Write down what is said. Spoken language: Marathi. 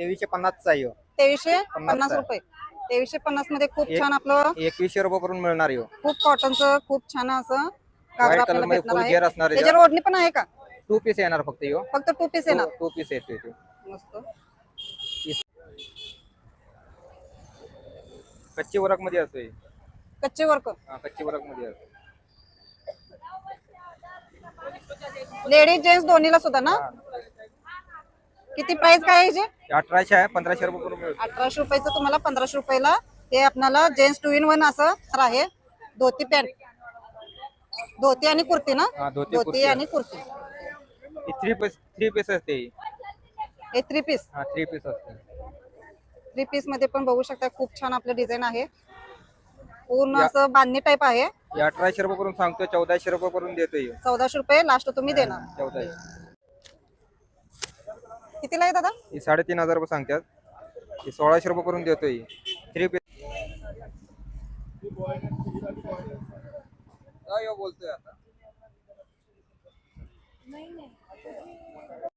तेवीसशे पन्नासचा आहे ह्यो. तेवीसशे पन्नासचा पन्नास. रुपये. तेवीसशे पन्नासमध्ये खूप एक- छान आपलं एकवीसशे रुपये करून मिळणार ह्यो खूप कॉटनचं खूप छान असं व्हाईट कलरमध्ये भेटणार फुल आहे. घेर असणार त्याच्यावर ओढणी पण आहे का? टू पीस येणार फक्त ह्यो फक्त टू पीस येणार. टू पीस येतो. मस्त. कच्ची वरकमध्ये असतो हे. कच्चे वर्क हा, कच्ची वरकमध्ये असतो लेडीज जेंट्स दोन्हीला सुद्धा ना? किती प्राइस काय आहे याची? अठराशे आहे पंधराशे रुपये करून अठराशे रुपयाचं तुम्हाला पंधराशे रुपयाला हे आपल्याला जेंट्स टू इन वन असं तर आहे. धोती पॅन्ट. धोती आणि कुर्ती ना? हा, धोती, धोती कुर्ती. आणि कुर्ती. थ्री पीस थ्री पीस असते ही. हे थ्री पीस हा थ्री पीस असते. थ्री पीसमध्ये पण बघू शकता खूप छान आपलं डिझाईन आहे. पूर्ण असं बांधणी टाईप आहे. हे अठराशे रुपये करून सांगतो चौदाशे रुपये करून देतोय. ह्यो. चौदाशे रुपये लास्ट तुम्ही देणार. चौदाशे. कितीला आहे दादा? ही साडेतीन हजार रुपये सांगतात. ही सोळाशे रुपये करून देतोय. थ्री पीस बोलतोय आता.